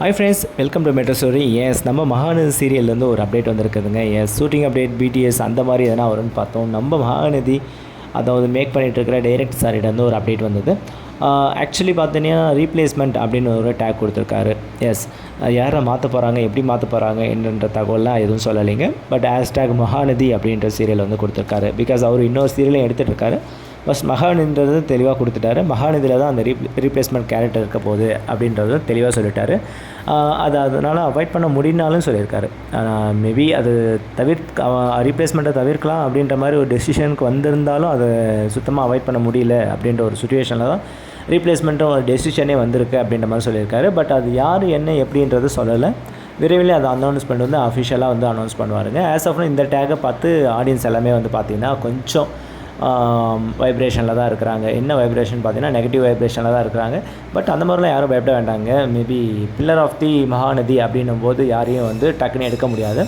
Hi friends welcome to metro story yes நம்ம மகாநதி சீரியல்லேருந்து ஒரு அப்டேட் வந்திருக்குதுங்க. எஸ் ஷூட்டிங் அப்டேட் பிடிஎஸ் அந்த மாதிரி எதனா வரும்னு பார்த்தோம். நம்ம மகாநதி அதாவது மேக் பண்ணிகிட்டு இருக்கிற டைரக்ட் சாரிட்டேருந்து ஒரு அப்டேட் வந்தது. ஆக்சுவலி பார்த்தீங்கன்னா ரீப்ளேஸ்மெண்ட் அப்படின்னு ஒரு டேக் கொடுத்துருக்காரு. எஸ் யாரை மாற்ற போகிறாங்க எப்படி மாற்ற போகிறாங்க என்னன்ற தகவல்லாம் எதுவும் சொல்லலைங்க. பட் ஹேஷ்டேக் மகாநதி அப்படின்ற சீரியல் வந்து கொடுத்துருக்காரு. பிகாஸ் அவர் இன்னொரு சீரியலையும் எடுத்துகிட்டு இருக்காரு. பஸ் மகானின்றது தெளிவாக கொடுத்துட்டாரு. மகாநிதியில் தான் அந்த ரீப் ரீப்ளேஸ்மெண்ட் கேரக்டர் இருக்க போகுது அப்படின்றத தெளிவாக சொல்லிட்டாரு. அது அதனால் அவாய்ட் பண்ண முடியினாலும் சொல்லியிருக்காரு. மேபி அது தவிர்க்க ரீப்ளேஸ்மெண்ட்டை தவிர்க்கலாம் அப்படின்ற மாதிரி ஒரு டெசிஷனுக்கு வந்திருந்தாலும் அதை சுத்தமாக அவாய்ட் பண்ண முடியல அப்படின்ற ஒரு சுச்சுவேஷனில் தான் ரீப்ளேஸ்மெண்ட்டும் ஒரு டெசிஷனே வந்திருக்கு அப்படின்ற மாதிரி சொல்லியிருக்காரு. பட் அது யார் என்ன எப்படின்றது சொல்லலை. விரைவில் அதை அனௌன்ஸ்மெண்ட் வந்து அஃபிஷியலாக வந்து அனௌன்ஸ் பண்ணுவாருங்க. ஆஸ் ஆஃப் இந்த டேக்கை பார்த்து ஆடியன்ஸ் எல்லாமே வந்து பார்த்திங்கன்னா கொஞ்சம் வைப்ரேஷனில் தான் இருக்கிறாங்க. என்ன வைப்ரேஷன் பார்த்தீங்கன்னா நெகட்டிவ் வைப்ரேஷனில் தான் இருக்கிறாங்க. பட் அந்த மாதிரிலாம் யாரும் பயப்பட வேண்டாங்க. Maybe pillar of the Mahanadhi அப்படின்னும் போது யாரையும் வந்து டக்குன்னு எடுக்க முடியாது.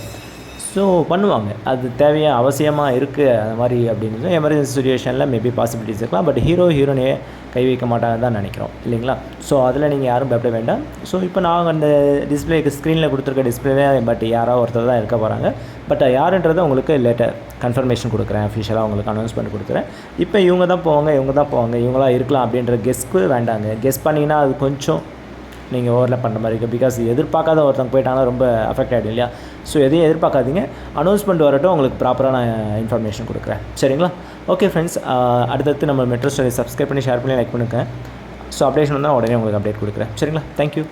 ஸோ பண்ணுவாங்க. அது தேவையாக அவசியமாக இருக்குது அந்த மாதிரி அப்படின்னு எமர்ஜென்சி சுச்சுவேஷனில் மேபி பாசிபிலிட்டிஸ் இருக்கலாம். பட் ஹீரோ ஹீரோனையே கை வைக்க மாட்டாங்கன்னு தான் நினைக்கிறோம். இல்லைங்களா? ஸோ அதில் நீங்கள் யாரும் பயப்பட வேண்டாம். ஸோ இப்போ நாங்கள் அந்த டிஸ்பிளேக்கு ஸ்க்ரீனில் கொடுத்துருக்க டிஸ்பிளேவே பட் யாரோ ஒருத்தர் தான் இருக்க போகிறாங்க பட் யாருன்றதை உங்களுக்கு லேட்டர் கன்ஃபர்மேஷன் கொடுக்குறேன். அஃபிஷியலாக உங்களுக்கு அனௌன்ஸ் பண்ணி கொடுக்குறேன் இப்போ இவங்க தான் போவாங்க இவங்க தான் போவாங்க இவங்களாம் இருக்கலாம் அப்படின்ற கெஸ்க்கு வேண்டாங்க. கெஸ் பண்ணிங்கன்னா அது கொஞ்சம் நீங்கள் ஓவரில் பண்ணுற மாதிரி இருக்குது பிகாஸ் எதிர்பார்க்காத ஒருத்தவங்க போயிட்டாங்கன்னா ரொம்ப அஃபெக்ட் ஆகிடும் இல்லையா? ஸோ எதையும் எதிர்பார்க்காதீங்க. அனௌன்ஸ்மெண்ட் வரட்டும் உங்களுக்கு ப்ராப்பராக நான் இன்ஃபர்மேஷன் கொடுக்குறேன். சரிங்களா? ஓகே ஃப்ரெண்ட்ஸ் அடுத்தடுத்து நம்ம மெட்ரோ ஸ்டோரி சப்ஸ்கிரைப் பண்ணி ஷேர் பண்ணி லைக் பண்ணுங்க. ஸோ அப்டேஷன் வந்தால் உடனே உங்களுக்கு அப்டேட் கொடுக்குறேன். சரிங்களா? தேங்க்யூ